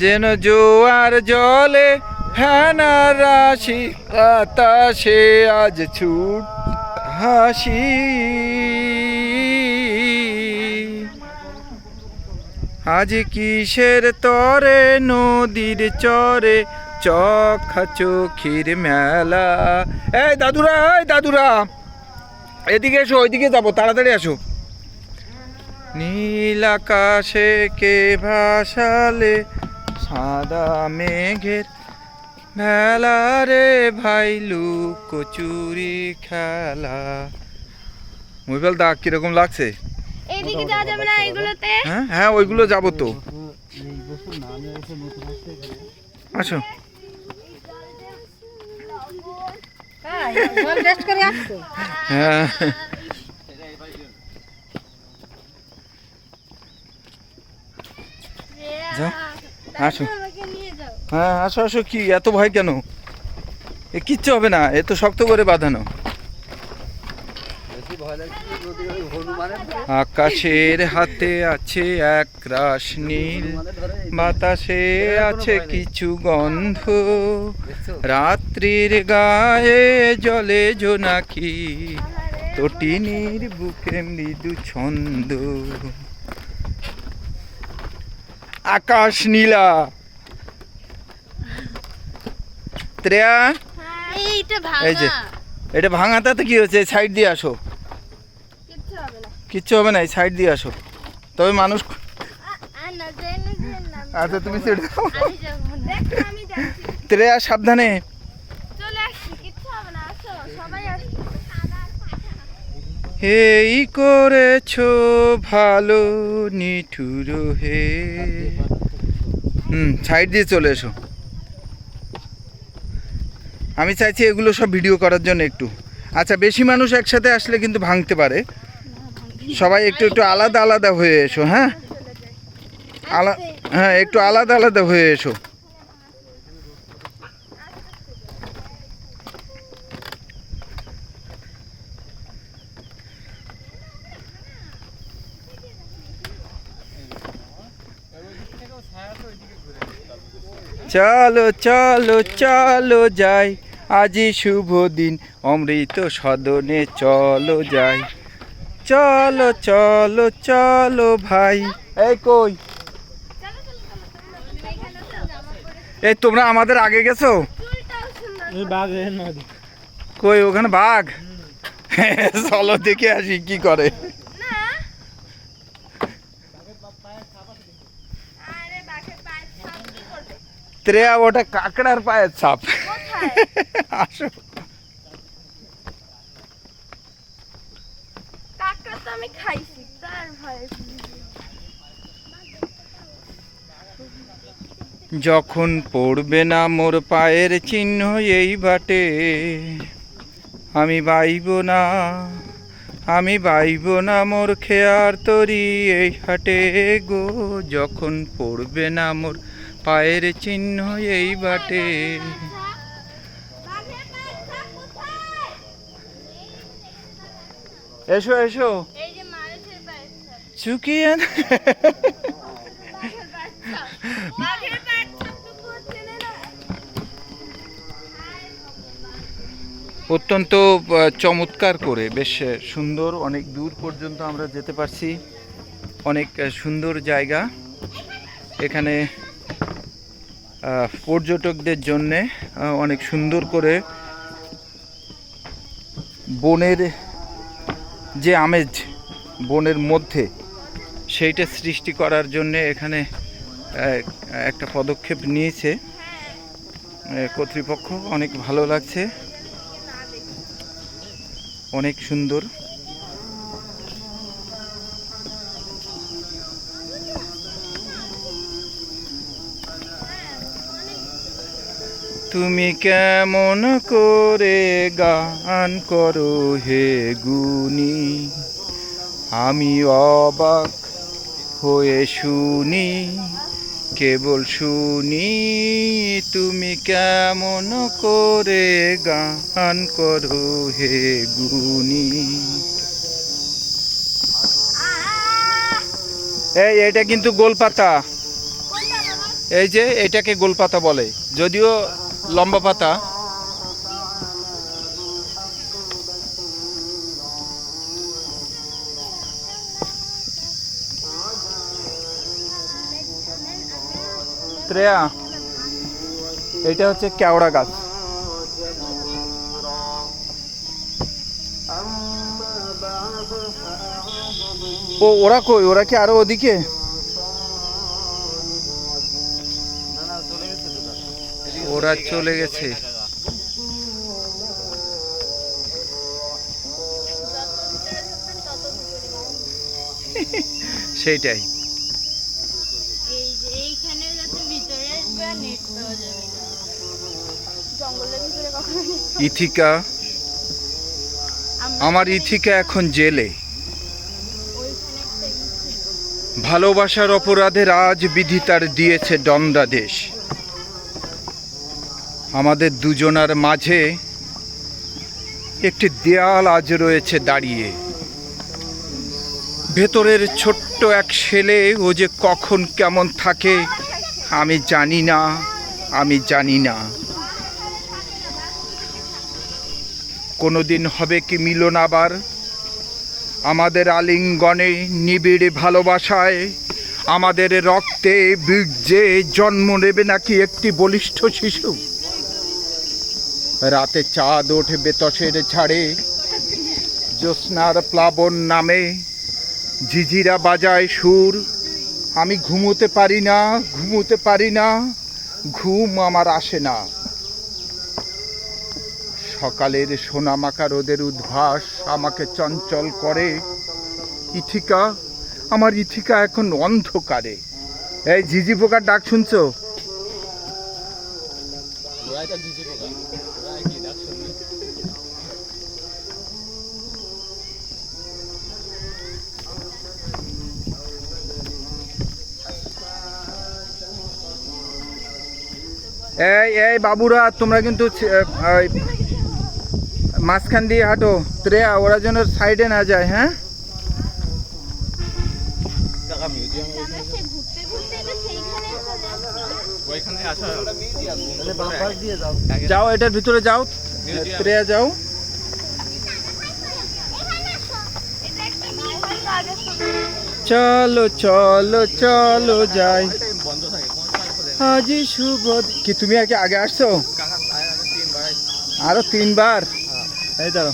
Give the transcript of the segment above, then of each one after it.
যেন জোয়ার জলে ফেনা রাশি বাতাসে আজ ছুট হাসি। আজ কিসের তরে? নদীর চরে চখা চোখির মেলা। এই দাদুরা এই দাদুরা। এদিকে এসো ওইদিকে যাব তাড়াতাড়ি আসো। নীল আকাশে কে ভাসালে? সাদা মেঘের ভেলা রে ভাই লুকোচুরি খেলা। মুইবেল দা কীরকম লাগছে? এইদিকে যাওয়া যাবে না এগুলোতে হ্যাঁ হ্যাঁ ওইগুলো যাব তো। আসো। টেস্ট করে আসছো। হ্যাঁ যাও আসো। হ্যাঁ আসো আসো, কি, এত ভয় কেন? এ কিচ্ছু হবে না, এ তো শক্ত করে বাঁধানো। আকাশের হাতে আছে এক রাস নীল, বাতাসে আছে কিছু গন্ধ। রাত্রির গায়ে জলে জোনাকি তটিনীর বুকে মৃদু ছন্দ। আকাশ নীলা। ত্রেয়া? এই যে। ভাঙা এটা ভাঙাতাতে কি হচ্ছে সাইড দিয়ে আসো। কিচ্ছু হবে না। এই সাইড দিয়ে আসো। তবে মানুষ আচ্ছা তুমি সেটা ত্রেয়া সাবধানে চলে আসছি কিচ্ছু হবে না আসো সবাই আসছে এই করেছ ভালো নিঠুর হে। হুম সাইড দিয়ে চলে এসো। আমি চাইছি এগুলো সব ভিডিও করার জন্য একটু। আচ্ছা বেশি মানুষ একসাথে আসলে কিন্তু ভাঙতে পারে। সবাই একটু একটু আলাদা আলাদা হয়ে এসো হ্যাঁ? আলা হ্যাঁ একটু আলাদা আলাদা হয়ে এসো। চলো চলো চলো যাই। আজি শুভ দিন অমৃত সদনে চলো যাই। চলো চলো চলো ভাই। এই কই? এই তোমরা আমাদের আগে গেছো? এই বাঘ নদী। কই ওখানে বাঘ? চলো দেখে আসি কি করে না আরে বাঘের পায়ের ছাপ কি করবে ত্রেয়া ওটা কাকড়ার পায়ের ছাপ। আসো। আমি খাইছি তার ভয়ে। যখন পড়বে না মোর পায়ের চিহ্ন এই বাটে আমি বাইব না আমি বাইব না মোর খেয়ার তরি এই হাটে গো। যখন পড়বে না মোর পায়ের চিহ্ন এই বাটে। এসো এসো। চুকিয়ে অত্যন্ত চমৎকার করে। বেশ সুন্দর। অনেক দূর পর্যন্ত আমরা যেতে পারছি। অনেক সুন্দর জায়গা। এখানে পর্যটকদের জন্যে অনেক সুন্দর করে বনের যে আমেজ, বনের মধ্যে, সেইটা সৃষ্টি করার জন্যে এখানে একটা পদক্ষেপ নিয়েছে। কর্তৃপক্ষ, অনেক ভালো লাগছে। অনেক সুন্দর। তুমি কেমন করে গান করো হে গুনি আমি অবাক হয়ে শুনি কেবল শুনি তুমি কেমন করে গান করো হে গুনি এই এটা কিন্তু গোলপাতা। এই যে এটাকে গোলপাতা বলে। যদিও লম্বা পাতা। শ্রেয়া এটা হচ্ছে কেওড়া গাছ। ও ওরা কই? ওরা কি আরও ওদিকে? জঙ্গলের ভিতরে কখনো net ইথিকা। আমার ইথিকা এখন জেলে। ভালোবাসার অপরাধের রাজ বিধি তার দিয়েছে দণ্ডাদেশ। আমাদের দুজনার মাঝে একটি দেয়াল আজ রয়েছে দাঁড়িয়ে। ভেতরের ছোট্ট এক ছেলে, ও যে কখন কেমন থাকে, আমি জানি না, আমি জানি না। কোনোদিন হবে কি মিলন আবার? আমাদের আলিঙ্গনে নিবিড় ভালোবাসায়, আমাদের রক্তে বীর্যে জন্ম নেবে নাকি একটি বলিষ্ঠ শিশু? রাতে চাঁদ ওঠে বেতসের ছাড়ে। জ্যোৎস্নার প্লাবন নামে ঝিঝিরা বাজায় সুর। আমি ঘুমোতে পারি না, ঘুমোতে পারি না, ঘুম আমার আসে না। সকালের সোনামাকা রোদের উদ্ভাস আমাকে চঞ্চল করে। ইথিকা, আমার ইথিকা এখন অন্ধকারে। এই ঝিঝি পোকার ডাক শুনছো? এই এই বাবুরা তোমরা কিন্তু মাঝখান দিয়ে হাঁটো। শ্রেয়া ওরা যেন সাইডে না যায় হ্যাঁ? যাও এটার ভিতরে যাও। শ্রেয়া যাও। চলো চলো চলো যাই। আজি শুভ কি তুমি আগে আগে আসছো? আরও তিনবার। এই দাঁড়ো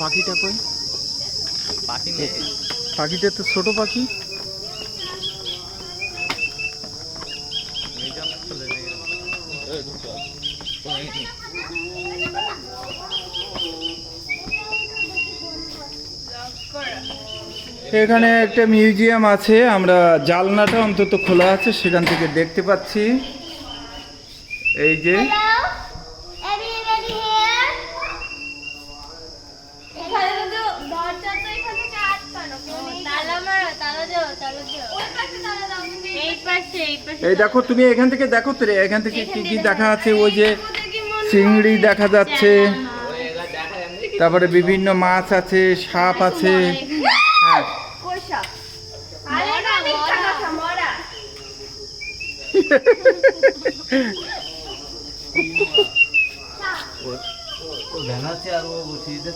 পাখিটা কই? পাখিটা তো ছোট পাখি। এখানে একটা মিউজিয়াম আছে, আমরা জালনাটা অন্তত খোলা আছে, সেখান থেকে দেখতে পাচ্ছি। এই যে এই দেখো তুমি এখান থেকে দেখো তো এখান থেকে কি কি দেখা আছে ওই যে চিংড়ি দেখা যাচ্ছে তারপরে বিভিন্ন মাছ আছে সাপ আছে হ্যাঁ? আরে ও সিঁড়িতে